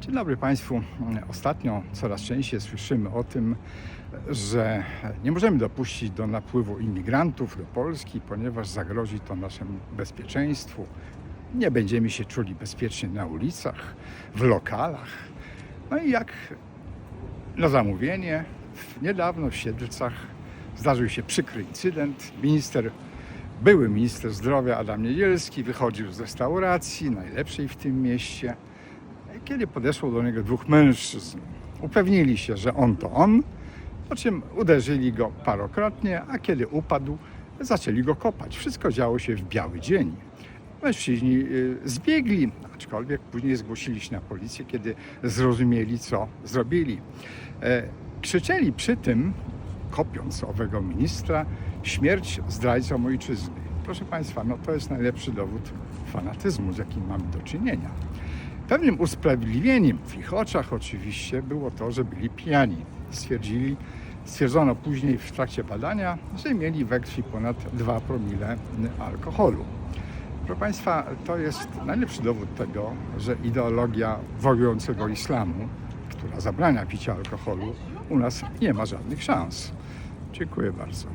Dzień dobry Państwu. Ostatnio coraz częściej słyszymy o tym, że nie możemy dopuścić do napływu imigrantów do Polski, ponieważ zagrozi to naszemu bezpieczeństwu. Nie będziemy się czuli bezpiecznie na ulicach, w lokalach. No i jak na zamówienie, niedawno w Siedlcach zdarzył się przykry incydent. Minister, były minister zdrowia Adam Niedzielski wychodził z restauracji, najlepszej w tym mieście. Kiedy podeszło do niego dwóch mężczyzn, upewnili się, że on to on, po czym uderzyli go parokrotnie, a kiedy upadł, zaczęli go kopać. Wszystko działo się w biały dzień. Mężczyźni y, zbiegli, aczkolwiek później zgłosili się na policję, kiedy zrozumieli, co zrobili. E, Krzyczeli przy tym, kopiąc owego ministra, śmierć zdrajcom ojczyzny. Proszę Państwa, no to jest najlepszy dowód fanatyzmu, z jakim mamy do czynienia. Pewnym usprawiedliwieniem w ich oczach oczywiście było to, że byli pijani. Stwierdzili, stwierdzono później w trakcie badania, że mieli we krwi ponad 2 promile alkoholu. Proszę Państwa, to jest najlepszy dowód tego, że ideologia wojującego islamu, która zabrania picia alkoholu, u nas nie ma żadnych szans. Dziękuję bardzo.